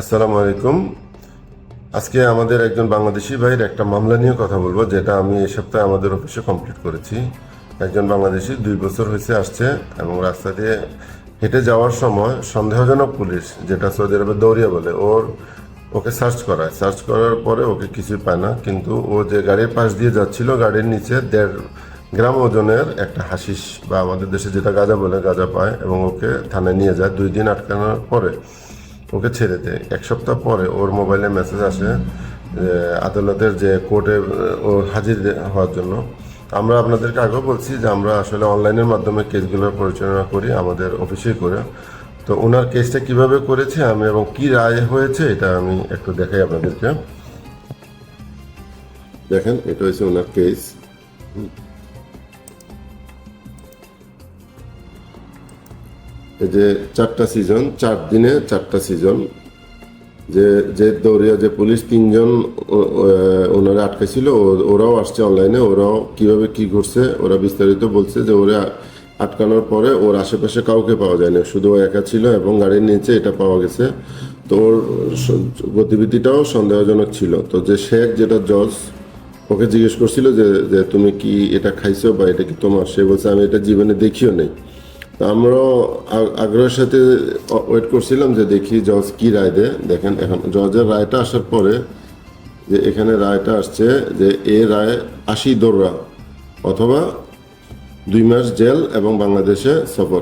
আসসালামু আলাইকুম। আজকে আমাদের একজন বাংলাদেশি ভাইয়ের একটা মামলা নিয়ে কথা বলব, যেটা আমি এই সপ্তাহে আমাদের অফিসে কমপ্লিট করেছি। একজন বাংলাদেশি, দুই বছর হয়েছে, আসছে এবং রাস্তা দিয়ে হেঁটে যাওয়ার সময় সন্দেহজনক পুলিশ, যেটা সৌদি আরবের দৌড়িয়া বলে, ওর, ওকে সার্চ করায়। সার্চ করার পরে ওকে কিছুই পায় না, কিন্তু ও যে গাড়ির পাশ দিয়ে যাচ্ছিল, গাড়ির নিচে দেড় গ্রাম ওজনের একটা হাসিস বা আমাদের দেশে যেটা গাঁজা বলে, গাঁজা পায় এবং ওকে থানায় নিয়ে যায়। দুই দিন আটকানোর পরে ওকে ছেড়ে দেয় এক সপ্তাহ পরে ওর মোবাইলে মেসেজ আসে আদালতের যে কোর্টে ও হাজির হওয়ার জন্য। আমরা আপনাদেরকে আগেও বলছি যে আমরা আসলে অনলাইনের মাধ্যমে কেসগুলো পরিচালনা করি, আমাদের অফিসেই করে। তো ওনার কেসটা কীভাবে করেছে আমি এবং কি রায় হয়েছে, এটা আমি একটু দেখাই আপনাদেরকে। দেখেন, এটা হচ্ছে ওনার কেস এই যে চারটা সিজন চার দিনে চারটা সিজন যে যে দৌড়িয়া যে পুলিশ তিনজন ওনারা আটকেছিল ও- ওরাও আসছে অনলাইনে ওরাও কীভাবে কি করছে, ওরা বিস্তারিত বলছে যে ওরা আটকানোর পরে ওর আশেপাশে কাউকে পাওয়া যায়নি। শুধু ও একা ছিল এবং গাড়ির নিচে এটা পাওয়া গেছে। তো ওর গতিবিধিটাও সন্দেহজনক ছিল। তো যে শেখ যেটা জজ, ওকে জিজ্ঞেস করছিল যে যে তুমি কি এটা খাইছো বা এটা কি তোমার? সে বলছে, আমি এটা জীবনে দেখিও নেই। আমরাও আ- আগ্রহের সাথে ওয়েট করছিলাম যে দেখি জজ কি রায় দেয়। দেখেন, এখন জজের রায়টা আসার পরে যে এখানে রায়টা আসছে যে এ রায় আশি দৌড়া অথবা দুই মাস জেল এবং বাংলাদেশে সফর।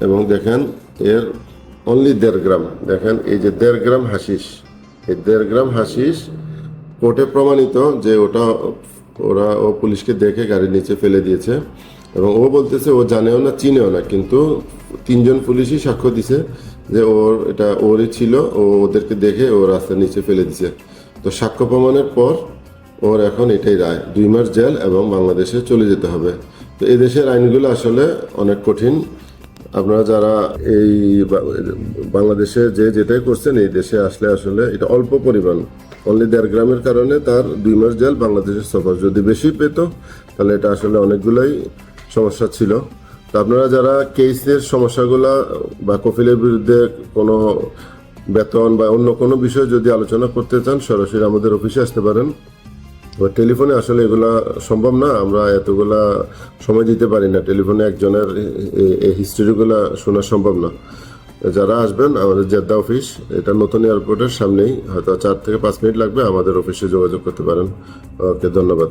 এবং দেখেন, এর অনলি দেড় গ্রাম। দেখেন, এই যে দেড় গ্রাম হাসিস এই দেড় গ্রাম হাসিস কোর্টে প্রমাণিত যে ওটা ওরা ও পুলিশকে দেখে গাড়ির নিচে ফেলে দিয়েছে। এবং ও বলতেছে, ও জানেও না, চিনেও না, কিন্তু তিনজন পুলিশই সাক্ষ্য দিছে যে ওর, এটা ওরই ছিল, ও ওদেরকে দেখে ও রাস্তার নিচে ফেলে দিছে। তো সাক্ষ্য প্রমাণের পর ওর এখন এটাই রায়, দুই মাস জেল এবং বাংলাদেশে চলে যেতে হবে। তো এই দেশের আইনগুলো আসলে অনেক কঠিন। আপনারা যারা এই বাংলাদেশে যে যেটাই করছেন, এই দেশে আসলে আসলে এটা অল্প পরিমাণ। অনলি দেড় গ্রামের কারণে তার দুই মাস জেল বাংলাদেশের সফর যদি বেশি পেত, তাহলে এটা আসলে অনেকগুলোই সমস্যা ছিল। তো আপনারা যারা কেসের সমস্যাগুলা বা কফিলের বিরুদ্ধে কোনো বেতন বা অন্য কোনো বিষয় যদি আলোচনা করতে চান, সরাসরি আমাদের অফিসে আসতে পারেন। টেলিফোনে আসলে এগুলা সম্ভব না, আমরা এতগুলা সময় দিতে পারি না। টেলিফোনে একজনের এই হিস্ট্রিগুলা শোনা সম্ভব না। যারা আসবেন, আমাদের জেদ্দা অফিস, এটা নতুন এয়ারপোর্টের সামনেই, হয়তো চার থেকে পাঁচ মিনিট লাগবে, আমাদের অফিসে যোগাযোগ করতে পারেন। ওকে, ধন্যবাদ।